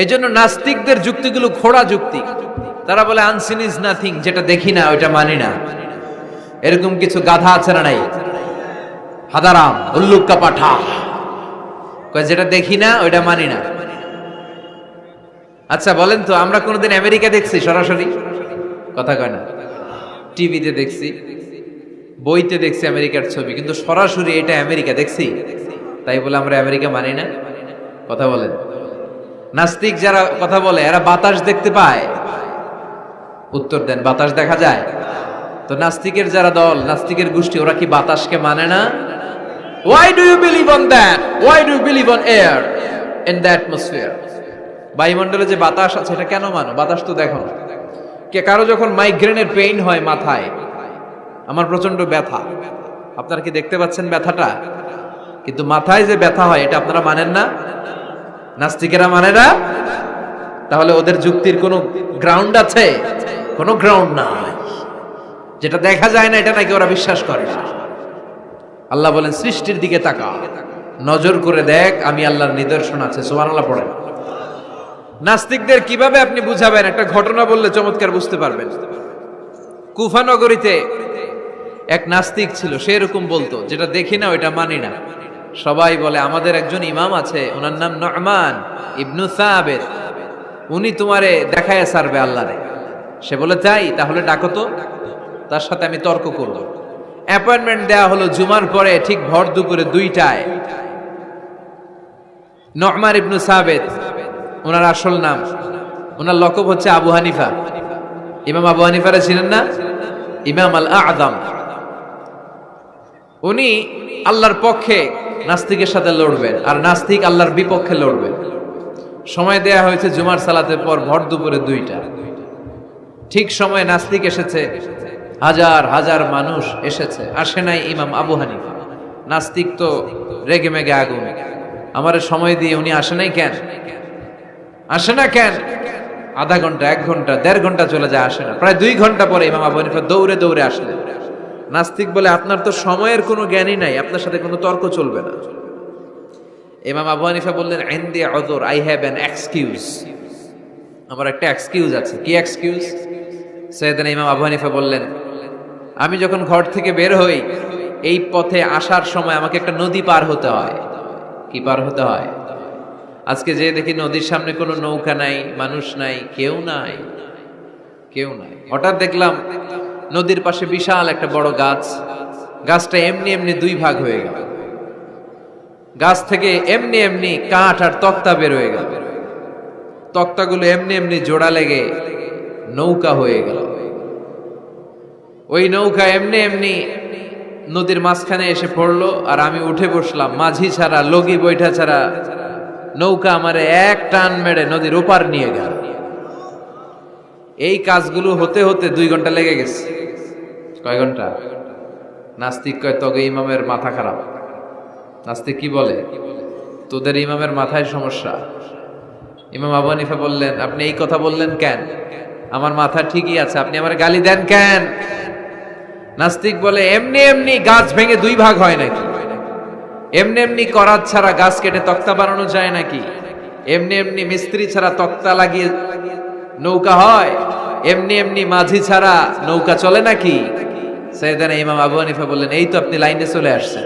এই জন্য নাস্তিকদের যুক্তিগুলো খোড়া যুক্তি। তারা বলে আনসিন ইজ নাথিং যেটা দেখি না, ওইটা মানি না। এরকম কিছু গাধা আছে না নাই? হাদারাম, উল্লুক্কা পাঠা। যেটা দেখি না, ওইটা মানি না। আচ্ছা বলেন তো, আমরা কোনোদিন আমেরিকা দেখছি সরাসরি? কথা কয় না। টিভিতে দেখছি, বইতে দেখছি আমেরিকার ছবি, কিন্তু সরাসরি এটা আমেরিকা দেখছি? তাই বলে আমরা আমেরিকা মানি না? কথা বলেন। নাস্তিক যারা কথা বলে, এরা বাতাস দেখতে পায়। উত্তর দেন, বাতাস দেখা যায়। তো নাস্তিকের যারা দল, নাস্তিকের গোষ্ঠী, ওরা কি বাতাসকে মানে না? Why do you believe on that why do you believe on air in the atmosphere বায়ুমণ্ডলে যে বাতাস আছে, এটা কেন মানো? বাতাস তো দেখো কে কারও যখন মাইগ্রেনের পেইন হয় মাথায়, আমার প্রচণ্ড ব্যথা। আপনারা কি দেখতে পাচ্ছেন ব্যথাটা? কিন্তু মাথায় যে ব্যথা হয়, এটা আপনারা মানেন না? নাস্তিকেরা মানে না? তাহলে ওদের যুক্তির কোনো গ্রাউন্ড আছে? কোনো গ্রাউন্ড নাই। যেটা দেখা যায় না, এটা নাকি ওরা বিশ্বাস করে আল্লাহ বলেন, সৃষ্টির দিকে তাকা। নজর করে দেখ, আমি আল্লাহর নিদর্শন আছে। সোমান আল্লাহ পড়েন। নাস্তিকদের কীভাবে আপনি বুঝাবেন? একটা ঘটনা বললে চমৎকার বুঝতে পারবেন। কুফানগরীতে এক নাস্তিক ছিল, সে এরকম বলতো, যেটা দেখি না, ওইটা মানি না। সবাই বলে, আমাদের একজন ইমাম আছে, ওনার নাম নহমান ইবনু সাহাবেদ উনি তোমারে দেখায় সারবে আল্লাহরে। সে বলে তাই তাহলে ডাকো তো। তার সাথে আমি তর্ক করব। অ্যাপয়েন্টমেন্ট দেওয়া হলো জুমার পরে, ঠিক ভর দুপুরে দুইটায়। নরমান ইবনু সাহাবেদ ওনার আসল নাম। ওনার লকব হচ্ছে আবু হানিফা। ইমাম আবু হানিফারা ছিলেন না? ইমাম আল আদম উনি আল্লাহর পক্ষে নাস্তিকের সাথে লড়বেন আর নাস্তিক আল্লাহর বিপক্ষে লড়বেন সময় দেয়া হয়েছে জুমার সালাতের পর ভর দুপুরে দুইটা। ঠিক সময় নাস্তিক এসেছে, হাজার হাজার মানুষ এসেছে। আসে নাই ইমাম আবু হানিফা। নাস্তিক তো রেগে মেগে আগুন। আমার সময় দিয়ে উনি আসে নাই কেন? আসে না কেন? আধা ঘণ্টা, এক ঘণ্টা, দেড় ঘণ্টা চলে যায়, আসে না। প্রায় দুই ঘণ্টা পরে ইমাম আবু হানিফা দৌড়ে দৌড়ে আসলেন। নাস্তিক বলে আপনার তো সময়ের কোনো জ্ঞানই নাই, আপনার সাথে কোনো তর্ক চলবে না। ইমাম আবু হানিফা বললেন and the other I have an excuse আমার একটা এক্সকিউজ আছে। কি এক্সকিউজ সৈয়দান ইমাম আবু হানিফা বললেন, আমি যখন ঘর থেকে বের হই, এই পথে আসার সময় আমাকে একটা নদী পার হতে হয়। কি পার হতে হয়? আজকে যে দেখি নদীর সামনে কোনো নৌকা নাই, মানুষ নাই, কেউ নাই। কেউ নাই। হঠাৎ দেখলাম নদীর পাশে বিশাল একটা বড় গাছ। গাছটা এমনি এমনি দুই ভাগ হয়ে গেল। গাছ থেকে এমনি এমনি কাঠ আর তক্তা বের হয়ে গেল। তক্তাগুলো এমনি এমনি জোড়া লেগে নৌকা হয়ে গেল। ওই নৌকা এমনি এমনি নদীর মাঝখানে এসে পড়ল আর আমি উঠে বসলাম। মাঝি ছাড়া, লগি বৈঠা ছাড়া নৌকা আমারে এক টান মেরে নদীর ওপার নিয়ে গেল। এই কাজগুলো হতে হতে দুই ঘণ্টা লেগে গেছে। কয় ঘণ্টা? নাস্তিক কয় তবে ইমামের মাথা খারাপ। নাস্তিক কি বলে? তোদের ইমামের মাথায় সমস্যা। ইমাম আবু হানিফা বললেন, আপনি এই কথা বললেন কেন? আমার মাথা ঠিকই আছে, আপনি আমার গালি দেন কেন? নাস্তিক বলে, এমনি এমনি গাছ ভেঙে দুই ভাগ হয় নাকি? এমনি এমনি করাত ছাড়া গাছ কেটে তক্তা বানানো যায় নাকি? এমনি এমনি মিস্ত্রি ছাড়া তক্তা লাগিয়ে নৌকা হয়? এমনি এমনি মাঝি ছাড়া নৌকা চলে নাকি? সৈয়দানা ইমাম আবু হানিফা বললেন, এই তো আপনি লাইনে চলে আসছেন।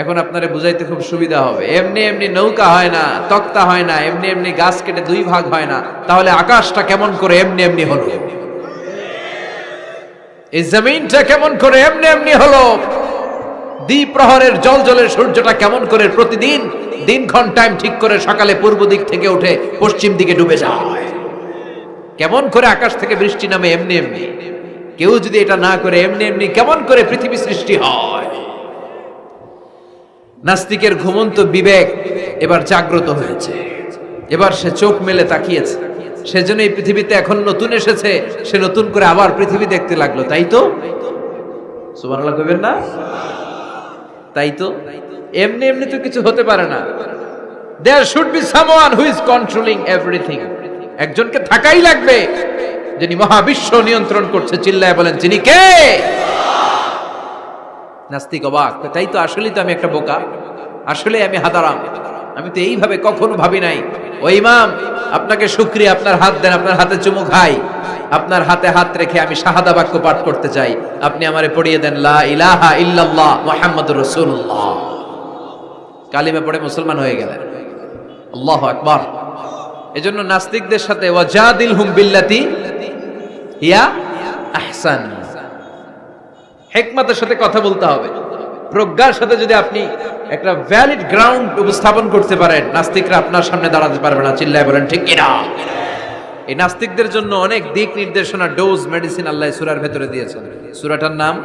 এখন আপনারে বুঝাইতে খুব সুবিধা হবে। এমনি এমনি নৌকা হয় না, তক্তা হয় না, এমনি এমনি গাছ কেটে দুই ভাগ হয় না। তাহলে আকাশটা কেমন করে এমনি এমনি হলো? এই জমিনটা কেমন করে এমনি এমনি হলো? দ্বিপ্রহরের জল জলের সূর্যটা কেমন করে প্রতিদিন দিনক্ষণ টাইম ঠিক করে সকালে পূর্ব দিক থেকে উঠে পশ্চিম দিকে ডুবে যায়। কেমন করে আকাশ থেকে বৃষ্টি নামে এমনি এমনি? কেউ যদি এটা না করে, এমনি এমনি কেমন করে পৃথিবী সৃষ্টি হয়? নাস্তিকের ঘুমন্ত বিবেক এবার জাগ্রত হয়েছে। এবার সে চোখ মেলে তাকিয়েছে। সেজন্য এই পৃথিবীতে এখন নতুন এসেছে। সে নতুন করে আবার পৃথিবী দেখতে লাগল। তাই তো? সুবহানাল্লাহ না? তাই তো? এমনি এমনি তো কিছু হতে পারে না। There should be someone who is controlling everything একজনকে থাকাই লাগবে। যিনি মহাবিশ্ব নিয়ন্ত্রণ করছে, চিল্লায় বলেন, যিনি কে? নাস্তিক অবাক। তাই তো আসলেই তো আমি একটা বোকা। আসলে আমি হাদারাম আমি তো এইভাবে কখনো ভাবি নাই। ও ইমাম, আপনাকে শুক্রিয়া, আপনার হাত দেন, আপনার হাতে চুমু খাই। আপনার হাতে হাত রেখে আমি শাহাদা বাক্য পাঠ করতে চাই। আপনি আমারে পড়িয়ে দেন, লা ইলাহা ইল্লাল্লাহ মুহাম্মাদুর রাসূলুল্লাহ। কালিমা পড়ে মুসলমান হয়ে গেলেন। আল্লাহু আকবার। এজন্য নাস্তিকদের সাথে ওয়াজাদিল হুম বিল্লাতি ইয়া আহসান। হেকমতের সাথে কথা বলতে হবে। প্রজ্ঞার সাথে যদি আপনি একটা ভ্যালিড গ্রাউন্ড উপস্থাপন করতে পারেন, নাস্তিকরা আপনার সামনে দাঁড়াতে পারবে না, চিল্লায় বলেন, ঠিক কিনা? এই নাস্তিকদের জন্য অনেক দিক নির্দেশনা ডোজ মেডিসিন আল্লাহ সুরার ভেতরে দিয়েছেন। সুরাটার নাম?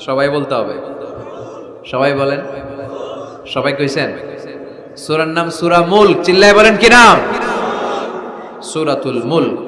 সবাই বলতে হবে। সবাই বলেন? সবাই কইছেন? সুরার নাম সুরা মুল্ক। চিল্লায় বলেন কি নাম? সুরাতুল মুল্ক।